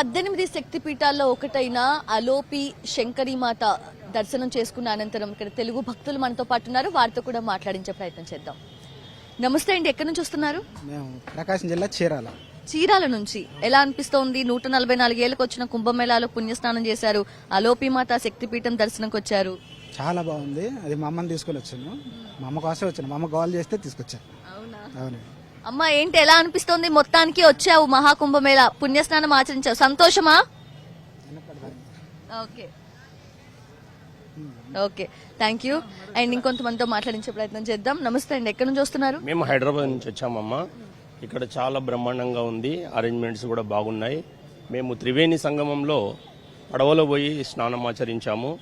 పద్దెనిమిది శక్తిపీఠాల్లో ఒకటైన అలోపి శంకరీమాత దర్శనం చేసుకున్న అనంతరం ఇక్కడ తెలుగు భక్తులు మనతో పాటు ఉన్నారు. వారితో కూడా మాట్లాడించే ప్రయత్నం చేద్దాం. నమస్తే అండి ఎక్కడి నుంచి వస్తున్నారు? మేము ప్రకాశం జిల్లా చీరాల. చీరాల నుంచి. ఎలా అనిపిస్తోంది? నూట నలభై నాలుగేళ్ళకు వచ్చిన కుంభమేళాలో పుణ్యస్నానం చేశారు. అలోపిమాత శక్తిపీఠం దర్శనంకి వచ్చారు. చాలా బాగుంది. అది మా అమ్మని తీసుకొని వచ్చాను. మా అమ్మ కోసం వచ్చాను. మా అమ్మ కాల్ చేస్తే తీసుకొచ్చాను. అవునా? అవును. అమ్మ ఏంటి ఎలా అనిపిస్తోంది? మొత్తానికి వచ్చావు మహాకుంభమేళ. పుణ్యస్నానం ఆచరించావు. సంతోషమా? Okay. Okay. Thank you and ఇంకొంతమందితో మాట్లాడించే ప్రయత్నం చేద్దాం. నమస్తే అండి. ఎక్కడి నుంచి వస్తున్నారు? మేము హైదరాబాద్ నుంచి వచ్చామమ్మా. ఇక్కడ చాలా బ్రహ్మాండంగా ఉంది. అరేంజ్మెంట్స్ కూడా బాగున్నాయి. మేము త్రివేణి సంగమంలో పడవలో పోయి స్నానం ఆచరించాము.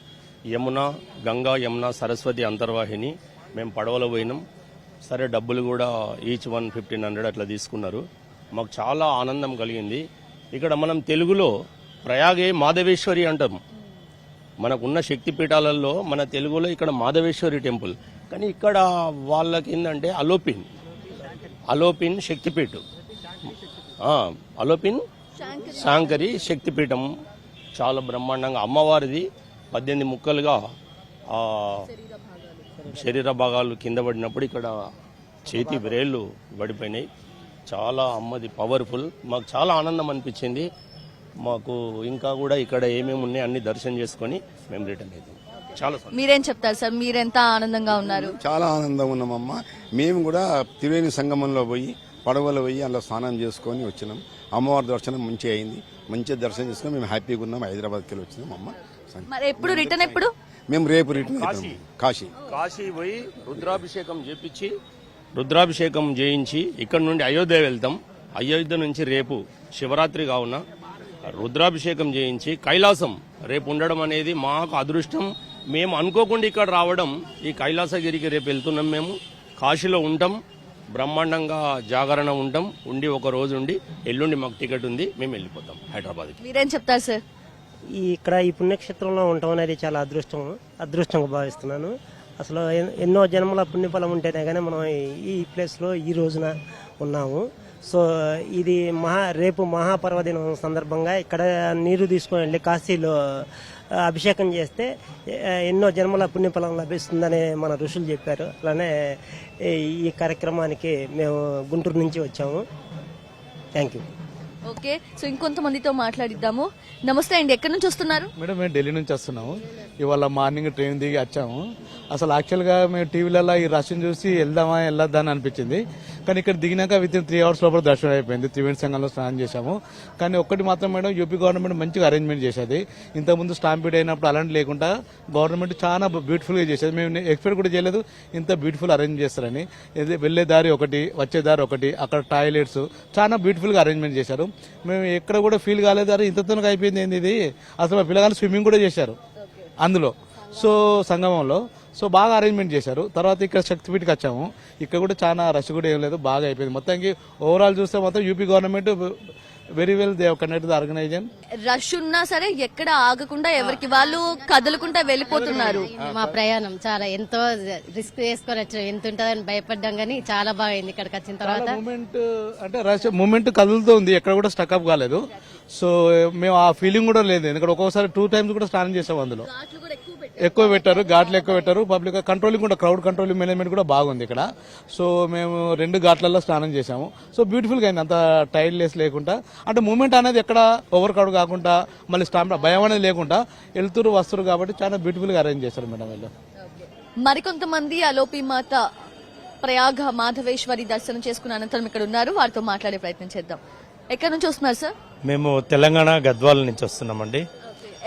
యమున గంగా యమున సరస్వతి అంతర్వాహిని. మేము పడవలో పోయినాం. సరే డబ్బులు కూడా ఈచ్ వన్ ఫిఫ్టీన్ హండ్రెడ్ అట్లా తీసుకున్నారు. మాకు చాలా ఆనందం కలిగింది. ఇక్కడ మనం తెలుగులో ప్రయాగే మాధవేశ్వరి అంటాం. మనకున్న శక్తి పీఠాలలో మన తెలుగులో ఇక్కడ మాధవేశ్వరి టెంపుల్. కానీ ఇక్కడ వాళ్ళకి ఏంటంటే అలోపిన్. అలోపిన్ శక్తిపీఠం. అలోపిన్ శాంకరి శక్తిపీఠం. చాలా బ్రహ్మాండంగా అమ్మవారిది. పద్దెనిమిది ముక్కలుగా శరీర భాగాలు కింద పడినప్పుడు ఇక్కడ చేతి వ్రేళ్ళు పడిపోయినాయి. చాలా అమ్మది పవర్ఫుల్ మాకు చాలా ఆనందం అనిపించింది. మాకు ఇంకా కూడా ఇక్కడ ఏమేమి ఉన్నాయి అన్ని దర్శనం చేసుకొని మేము రిటర్న్ అవుతాం చాలా సంతోషం. మీరేం చెప్తారు సార్? మీరెంత ఆనందంగా ఉన్నారు? చాలా ఆనందంగా ఉన్నామమ్మ మేము కూడా త్రివేణి సంగమంలో పోయి పడవలో పోయి అందులో స్నానం చేసుకొని వచ్చినాం. అమ్మవారి దర్శనం మంచిగా అయింది. మంచిగా దర్శనం చేసుకొని మేము హ్యాపీగా ఉన్నాం. హైదరాబాద్కి వెళ్ళి వచ్చినాం అమ్మ. మరి ఎప్పుడు? రిటర్న్ ఎప్పుడు? మేము రేపు రిటర్న్ అవుతాం. కాశీ. కాశీ. పోయి రుద్రాభిషేకం చేపించి రుద్రాభిషేకం చేయించి ఇక్కడ నుండి అయోధ్య వెళ్తాం. అయోధ్య నుంచి రేపు శివరాత్రి కావున రుద్రాభిషేకం చేయించి కైలాసం రేపు ఉండడం అనేది మాకు అదృష్టం. మేము అనుకోకుండా ఇక్కడ రావడం ఈ కైలాసగిరికి రేపు వెళ్తున్నాం మేము. కాశీలో ఉంటాం. బ్రహ్మాండంగా జాగరణ ఉంటాం. ఉండి ఒక రోజు ఉండి ఎల్లుండి మాకు టికెట్ ఉంది. మేము వెళ్ళిపోతాం హైదరాబాద్కి. మీరేం చెప్తారు సార్? ఈ ఇక్కడ ఈ పుణ్యక్షేత్రంలో ఉండటం అనేది చాలా అదృష్టం అదృష్టంగా భావిస్తున్నాను. అసలు ఎన్నో జన్మల పుణ్యఫలం ఉంటేనే కానీ మనం ఈ- ప్లేస్లో ఈ రోజున ఉన్నాము. సో ఇది మహా రేపు మహాపర్వదినం సందర్భంగా ఇక్కడ నీరు తీసుకొని వెళ్ళి కాశీలో అభిషేకం చేస్తే ఎన్నో జన్మల పుణ్యఫలం లభిస్తుందని మన ఋషులు చెప్పారు. అలానే ఈ కార్యక్రమానికి మేము గుంటూరు నుంచి వచ్చాము. Thank you. ఓకే సో ఇంకొంతమందితో మాట్లాడిద్దాము. నమస్తే అండి ఎక్కడి నుంచి వస్తున్నారు? మేడం మేము ఢిల్లీ నుంచి వస్తున్నాము. ఇవాళ మార్నింగ్ ట్రైన్ దిగి వచ్చాము. అసలు యాక్చువల్గా మేము టీవీలలో ఈ రష్యం చూసి వెళ్దామా వెళ్ళొద్దా అని అనిపించింది. కానీ ఇక్కడ దిగినాక విత్ ఇన్ త్రీ అవర్స్ లోపల దర్శనం అయిపోయింది. త్రివేణి సంఘంలో స్నానం చేశాము. కానీ ఒక్కటి మాత్రం మేడం యూపీ గవర్నమెంట్ మంచిగా అరేంజ్మెంట్ చేసేది ఇంతకుముందు స్టాంపీడ్ అయినప్పుడు అలాంటి లేకుండా గవర్నమెంట్ చాలా బ్యూటిఫుల్గా చేసేది మేము ఎక్స్పెక్ట్ కూడా చేయలేదు. ఇంత బ్యూటిఫుల్ అరేంజ్ చేస్తారని. ఇది వెళ్ళే దారి ఒకటి వచ్చే దారి ఒకటి అక్కడ టాయిలెట్స్ చాలా బ్యూటిఫుల్గా అరేంజ్మెంట్ చేశారు. మేము ఎక్కడ కూడా ఫీల్ కాలేదు. అరే ఇంత తొందరగా అయిపోయింది ఏంది ఇది? అసలు మా పిల్లగాళ్ళు స్విమ్మింగ్ కూడా చేశారు అందులో. సో సంగమంలో. సో బాగా అరేంజ్మెంట్ చేశారు. తర్వాత ఇక్కడ శక్తిపీఠకి వచ్చాము. ఇక్కడ కూడా చాలా రష్ కూడా ఏం లేదు బాగా అయిపోయింది. మొత్తానికి ఓవరాల్ చూస్తే మొత్తం UP government very well they connect the organisation rush ఉన్నా సరే ఎక్కడ ఆగకుండా ఎవరికి వాళ్ళు కదులుకుంటా వెళ్ళిపోతున్నారు. మా ప్రయాణం చాలా ఎంతో రిస్క్ చేసుకొని వచ్చాం. ఎంత ఉంటుందని భయపడ్డాం కానీ చాలా బాగైంది ఇక్కడికి వచ్చిన తర్వాత. మూమెంట్ అంటే రష్ మూమెంట్ కదులుతూ ఉంది. ఎక్కడ కూడా స్టక్ అప్ కాలేదు. సో మేము ఆ ఫీలింగ్ కూడా లేదు. ఎందుకంటే ఒక్కొక్కసారి టూ టైమ్స్ కూడా స్నానం చేసాం అందులో. ఎక్కువ పెట్టారు ఘాట్లు ఎక్కువ పెట్టారు. పబ్లిక్ కంట్రోలింగ్ కూడా క్రౌడ్ కంట్రోలింగ్ మేనేజ్మెంట్ కూడా బాగుంది ఇక్కడ. సో మేము రెండు ఘాట్లలో స్నానం చేసాము సో బ్యూటిఫుల్గా అయింది. అంత టైల్ లెస్ లేకుండా. అంటే మూమెంట్ అనేది ఎక్కడ ఓవర్ క్రౌడ్ కాకుండా మళ్ళీ స్టాంప్ భయం అనేది లేకుండా వెళ్తురు వస్తారు కాబట్టి చాలా బ్యూటిఫుల్గా అరేంజ్ చేశారు మేడం వీళ్ళు. మరికొంతమంది అలోపి మాత ప్రయాగ మాధవేశ్వరి దర్శనం చేసుకున్న అనంతరం ఇక్కడ ఉన్నారు. వారితో మాట్లాడే ప్రయత్నం చేద్దాం. ఎక్కడి నుంచి వస్తున్నారు సార్ మేము తెలంగాణ గద్వాల నుంచి వస్తున్నామండి.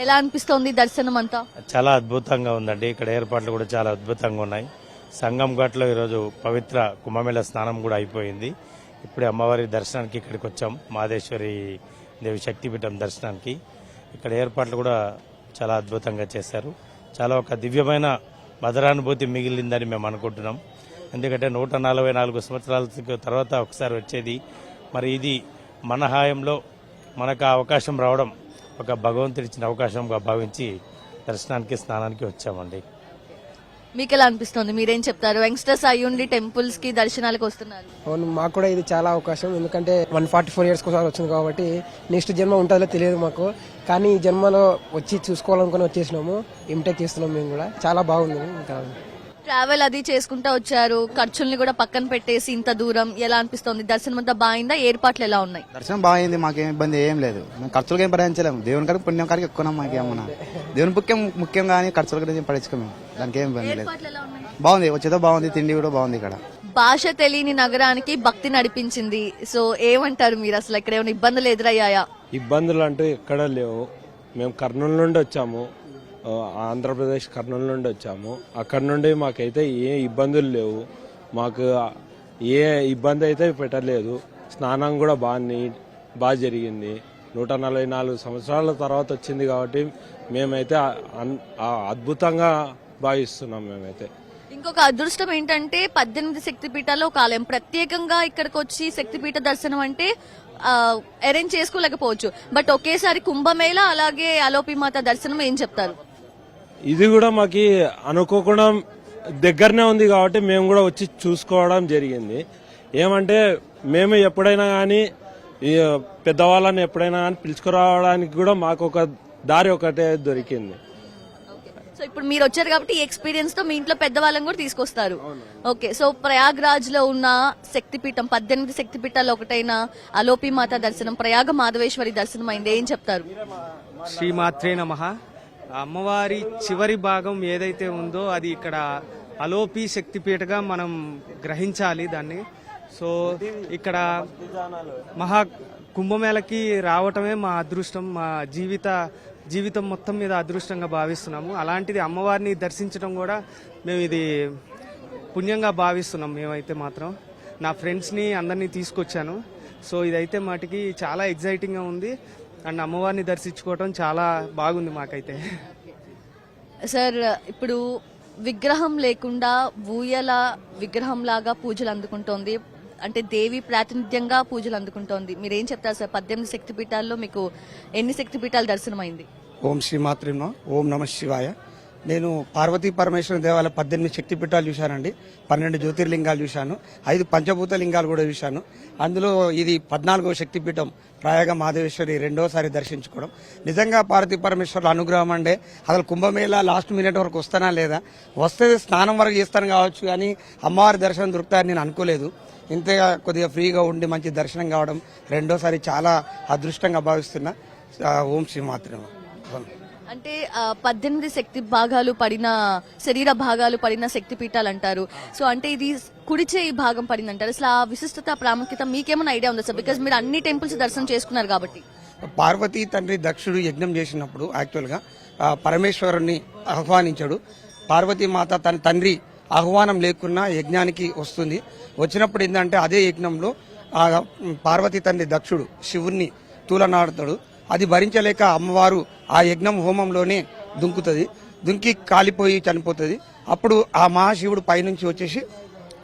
ఎలా అనిపిస్తోంది దర్శనం అంతా చాలా అద్భుతంగా ఉందండి. ఇక్కడ ఏర్పాట్లు కూడా చాలా అద్భుతంగా ఉన్నాయి. సంగం ఘాట్లో ఈరోజు పవిత్ర కుంభమేళ స్నానం కూడా అయిపోయింది. ఇప్పుడే అమ్మవారి దర్శనానికి ఇక్కడికి వచ్చాం. మాదేశ్వరి దేవి శక్తిపీఠం దర్శనానికి. ఇక్కడ ఏర్పాట్లు కూడా చాలా అద్భుతంగా చేశారు. చాలా ఒక దివ్యమైన మధురానుభూతి మిగిలిందని మేము అనుకుంటున్నాం. ఎందుకంటే నూట నలభై నాలుగు సంవత్సరాల తర్వాత ఒకసారి వచ్చేది. మరి ఇది మన హాయంలో మనకు ఆ అవకాశం రావడం ఒక భగవంతుడి ఇచ్చిన అవకాశంగా భావించి దర్శనానికి స్నానానికి వచ్చామండి. మీకు ఎలా అనిపిస్తుంది? మీరేం చెప్తారు? యంగ్స్టర్స్ అయ్యుండి టెంపుల్స్కి దర్శనాలకు వస్తున్నారు. అవును మాకు కూడా ఇది చాలా అవకాశం. ఎందుకంటే వన్ ఫార్టీ ఫోర్ ఇయర్స్ ఒకసారి వచ్చింది కాబట్టి నెక్స్ట్ జన్మ ఉంటుందో తెలియదు మాకు. కానీ ఈ జన్మలో వచ్చి చూసుకోవాలనుకుని వచ్చేసినాము. ఇంటెక్ చేస్తున్నాం మేము కూడా. చాలా బాగుంది. ఇంకా ట్రావెల్ అది చేసుకుంటా వచ్చారు. ఖర్చుల్ని కూడా పక్కన పెట్టేసి ఇంత దూరం ఎలా అనిపిస్తుంది? దర్శనం అంతా బాగుందా ఏర్పాట్లు ఎలా ఉన్నాయి? దర్శనం బాగుంది మాకేం ఇబ్బంది ఏం లేదు. మేము ఖర్చులకి ఏం భరించలేము దేవుని కాడికి పుణ్యం కాడికి ఎక్కున్నాం మాకేమన్నా దేవుని ముఖ్యం ముఖ్యం కానీ ఖర్చుల గురించి పడించుకోము దానికి ఏం ఇబ్బంది లేదు. ఏర్పాట్లు ఎలా ఉన్నాయి? బాగుంది వచ్చేదో బాగుంది తిండి కూడా బాగుంది ఇక్కడ. భాష తెలియని నగరానికి భక్తి నడిపించింది. సో ఏమంటారు మీరు? అసలు ఇక్కడ ఏమైనా ఇబ్బందులు ఎదురయ్యాయా? ఇబ్బందులు అంటూ ఎక్కడా లేవు. మేము కర్నూలు నుండి వచ్చాము. ఆంధ్రప్రదేశ్ కర్నూలు నుండి వచ్చాము. అక్కడ నుండి మాకైతే ఏ ఇబ్బందులు లేవు. మాకు ఏ ఇబ్బంది అయితే పెట్టలేదు. స్నానం కూడా బాగా నీట్ బాగా జరిగింది. నూట నలభై నాలుగు సంవత్సరాల తర్వాత వచ్చింది కాబట్టి మేమైతే అన్- అద్భుతంగా భావిస్తున్నాం మేమైతే. ఇంకొక అదృష్టం ఏంటంటే పద్దెనిమిది శక్తిపీఠాలు ఒక ఆలయం. ప్రత్యేకంగా ఇక్కడికి వచ్చి శక్తిపీఠ దర్శనం అంటే అరేంజ్ చేసుకోలేకపోవచ్చు. బట్ ఒకేసారి కుంభమేళ అలాగే అలోపి మాత దర్శనం ఏం చెప్తారు? ఇది కూడా మాకి అనుకోకుండా దగ్గరనే ఉంది కాబట్టి మేము కూడా వచ్చి చూసుకోవడం జరిగింది. ఏమంటే మేము ఎప్పుడైనా కానీ ఈ పెద్దవాళ్ళని ఎప్పుడైనా కానీ పిలుచుకురావడానికి కూడా మాకు ఒక దారి ఒకటే దొరికింది. సో ఇప్పుడు మీరు వచ్చారు కాబట్టి ఈ ఎక్స్పీరియన్స్తో మీ ఇంట్లో పెద్దవాళ్ళని కూడా తీసుకొస్తారు. ఓకే సో ప్రయాగ్రాజ్లో ఉన్న శక్తిపీఠం పద్దెనిమిది శక్తిపీఠాల్లో ఒకటైన అలోపి మాత దర్శనం ప్రయాగ మాధవేశ్వరి దర్శనం అయింది. ఏం చెప్తారు? శ్రీమాత్రే నమ. అమ్మవారి చివరి భాగం ఏదైతే ఉందో అది ఇక్కడ అలోపి శక్తిపీఠగా మనం గ్రహించాలి దాన్ని. సో ఇక్కడ మహా కుంభమేళకి రావటమే మా అదృష్టం మా జీవిత జీవితం మొత్తం మీద అదృష్టంగా భావిస్తున్నాము. అలాంటిది అమ్మవారిని దర్శించడం కూడా మేము ఇది పుణ్యంగా భావిస్తున్నాం మేమైతే మాత్రం. నా ఫ్రెండ్స్ని అందరినీ తీసుకొచ్చాను. సో ఇదైతే మాటికి చాలా ఎగ్జైటింగ్గా ఉంది. అండ్ అమ్మవారిని దర్శించుకోవటం చాలా బాగుంది మాకైతే. సార్ ఇప్పుడు విగ్రహం లేకుండా ఊయల విగ్రహం లాగా పూజలు అందుకుంటోంది. అంటే దేవి ప్రాతినిధ్యంగా పూజలు అందుకుంటోంది. మీరేం చెప్తారు సార్? పద్దెనిమిది శక్తిపీఠాల్లో మీకు ఎన్ని శక్తిపీఠాలు దర్శనమైంది? ఓం శ్రీమాత్రి నమః ఓం నమ శివాయ. నేను పార్వతీ పరమేశ్వర దేవాలయ పద్దెనిమిది శక్తిపీఠాలు చూశానండి. పన్నెండు జ్యోతిర్లింగాలు చూశాను. ఐదు పంచభూత లింగాలు కూడా చూశాను. అందులో ఇది పద్నాలుగో శక్తిపీఠం ప్రయాగ మాధవేశ్వరి రెండోసారి దర్శించుకోవడం. నిజంగా పార్వతీ పరమేశ్వరుల అనుగ్రహం అంటే అసలు కుంభమేళ లాస్ట్ మినిట్ వరకు వస్తానా లేదా? వస్తే స్నానం వరకు చేస్తాను కావచ్చు కానీ అమ్మవారి దర్శనం దొరుకుతాయని నేను అనుకోలేదు. ఇంతగా కొద్దిగా ఫ్రీగా ఉండి మంచి దర్శనం కావడం రెండోసారి చాలా అదృష్టంగా భావిస్తున్నా ఓం శ్రీ మాత్రమే. అంటే పద్దెనిమిది శక్తి భాగాలు పడిన శరీర భాగాలు పడిన శక్తి పీఠాలు అంటారు సో అంటే ఇది కుడిచే ఈ భాగం పడింది అంటారు అసలు ఆ విశిష్టత ప్రాముఖ్యత మీకేమైనా ఐడియా ఉందా సార్? బికాస్ మీరు అన్ని టెంపుల్స్ దర్శనం చేసుకున్నారు కాబట్టి. పార్వతీ తండ్రి దక్షుడు యజ్ఞం చేసినప్పుడు యాక్చువల్గా పరమేశ్వరుణ్ణి పరమేశ్వరుని ఆహ్వానించాడు. పార్వతీ మాత తన తండ్రి ఆహ్వానం లేకున్నా యజ్ఞానికి వస్తుంది. వచ్చినప్పుడు ఏంటంటే అదే యజ్ఞంలో పార్వతీ తండ్రి దక్షుడు శివుణ్ణి తూలనాడుతాడు. అది భరించలేక అమ్మవారు ఆ యజ్ఞం హోమంలోనే దుంకుతుంది. దుంకి కాలిపోయి చనిపోతుంది. అప్పుడు ఆ మహాశివుడు పైనుంచి వచ్చేసి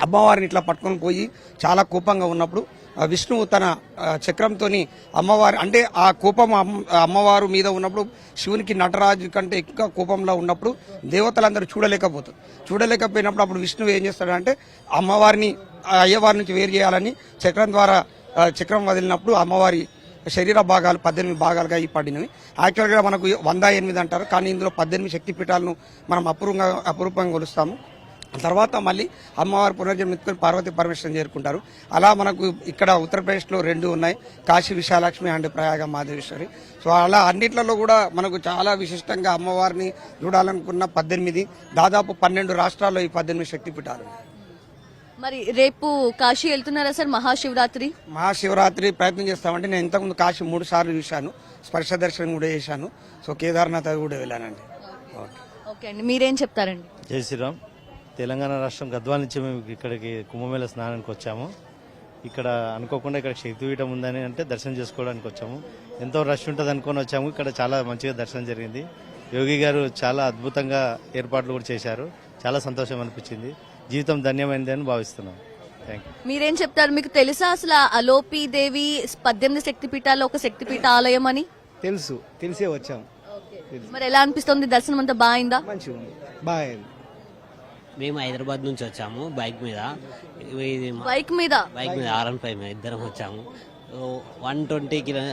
అమ్మవారిని ఇట్లా పట్టుకొని పోయి చాలా కోపంగా ఉన్నప్పుడు విష్ణువు తన చక్రంతో చక్రంతోని అమ్మవారి అంటే ఆ కోపం అమ్మ- అమ్మవారు మీద ఉన్నప్పుడు శివునికి నటరాజు కంటే ఎక్కువ కోపంలో ఉన్నప్పుడు దేవతలందరూ చూడలేకపోతారు చూడలేకపోయినప్పుడు అప్పుడు విష్ణువు ఏం చేస్తాడంటే అమ్మవారిని ఆ అయ్యవారి నుంచి వేరు చేయాలని చక్రం ద్వారా చక్రం వదిలినప్పుడు అమ్మవారి శరీర భాగాలు పద్దెనిమిది భాగాలుగా ఈ పడినవి. యాక్చువల్గా మనకు వంద ఎనిమిది అంటారు కానీ ఇందులో పద్దెనిమిది శక్తిపీఠాలను మనం అపూర్వంగా అపరూపంగా కొలుస్తాము. తర్వాత మళ్ళీ అమ్మవారు పునర్జన్మెత్తుకొని పార్వతి పరమేశ్వరం చేరుకుంటారు. అలా మనకు ఇక్కడ ఉత్తరప్రదేశ్లో రెండు ఉన్నాయి కాశీ విశాలక్ష్మి అండ్ ప్రయాగ మాధవేశ్వరి సో అలా అన్నిట్లలో కూడా మనకు చాలా విశిష్టంగా అమ్మవారిని చూడాలనుకున్న పద్దెనిమిది దాదాపు పన్నెండు రాష్ట్రాల్లో ఈ పద్దెనిమిది శక్తిపీఠాలు ఉన్నాయి. మరి రేపు కాశీ వెళ్తున్నారా సార్ మహాశివరాత్రి? మహాశివరాత్రి ప్రయత్నం చేస్తామంటే నేను ఇంతకుముందు కాశీ మూడు సార్లు చూశాను. స్పర్శ దర్శనం కూడా చేశాను. సో కేదార్నాథ్ కూడా వెళ్ళానండి. ఓకే. ఓకే అండి. మీరేం చెప్తారండి? జై శ్రీరామ్. తెలంగాణ రాష్ట్రం గద్వాల నుంచి మేము ఇక్కడికి కుంభమేళ స్నానానికి వచ్చాము. ఇక్కడ అనుకోకుండా ఇక్కడ శక్తిపీఠం ఉందని అంటే దర్శనం చేసుకోవడానికి వచ్చాము. ఎంతో రష్ ఉంటుంది అనుకొని వచ్చాము. ఇక్కడ చాలా మంచిగా దర్శనం జరిగింది. యోగి గారు చాలా అద్భుతంగా ఏర్పాట్లు కూడా చేశారు. చాలా సంతోషం అనిపించింది. జీవితం ధన్యమైంది అని భావిస్తున్నాం. థ్యాంక్ యూ మీరేం చెప్తారు? మీకు తెలుసా అసలు అలోపి దేవి పద్దెనిమిది శక్తిపీఠాల్లో ఒక శక్తిపీఠ ఆలయం అని? తెలుసు. తెలిసే వచ్చాం. మరి ఎలా అనిపిస్తుంది? దర్శనం అంతా బాగుందా మంచిగా ఉంది. బాగా మేము హైదరాబాద్ నుంచి వచ్చాము బైక్ మీద. బైక్ మీద? బైక్ మీద ఆర్ వన్ ఫైవ్ మీద ఇద్దరం వచ్చాము. One twenty kilo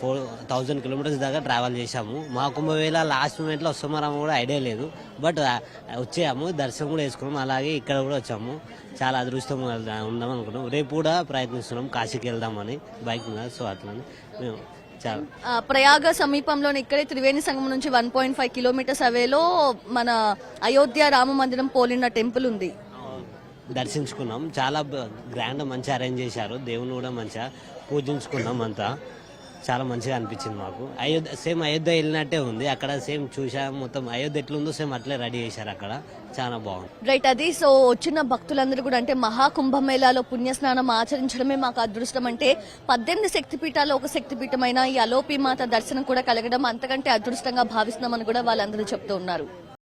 four thousand kilometres దాకా ట్రావెల్ చేశాము. మా కుంభవేళ లాస్ట్ మూమెంట్లో వస్తామో కూడా ఐడియా లేదు. బట్ వచ్చాము దర్శనం కూడా వేసుకున్నాం అలాగే ఇక్కడ కూడా వచ్చాము. చాలా అదృష్టం ఉందాం అనుకున్నాం. రేపు కూడా ప్రయత్నిస్తున్నాం కాశీకి వెళ్దామని బైక్ మీద సో అట్లని మేము ప్రయాగ సమీపంలోని ఇక్కడే త్రివేణి సంగమం నుంచి వన్ పాయింట్ ఫైవ్ కిలోమీటర్స్ అవేలో మన అయోధ్య రామ మందిరం పోలిన టెంపుల్ ఉంది. దర్శించుకున్నాం. చాలా గ్రాండ్ మంచిగా అరేంజ్ చేశారు. దేవుని కూడా మంచిగా పూజించుకున్నాం అంతా. చాలా మంచిగా అనిపించింది మాకు. అయోధ్య సేమ్ అయోధ్య వెళ్ళినట్టే ఉంది. అక్కడ సేమ్ చూసాం మొత్తం అయోధ్య ఎట్లుందో సేమ్ అట్లే రెడీ చేశారు అక్కడ. చాలా బాగుంది. రైట్ అది సో వచ్చిన భక్తులందరూ కూడా అంటే మహాకుంభమేళాలో పుణ్యస్నానం ఆచరించడమే మాకు అదృష్టం. అంటే పద్దెనిమిది శక్తిపీఠాలు ఒక శక్తిపీఠమైన ఈ అలోపి మాత దర్శనం కూడా కలగడం అంతకంటే అదృష్టంగా భావిస్తున్నామని కూడా వాళ్ళందరూ చెప్తూ ఉన్నారు.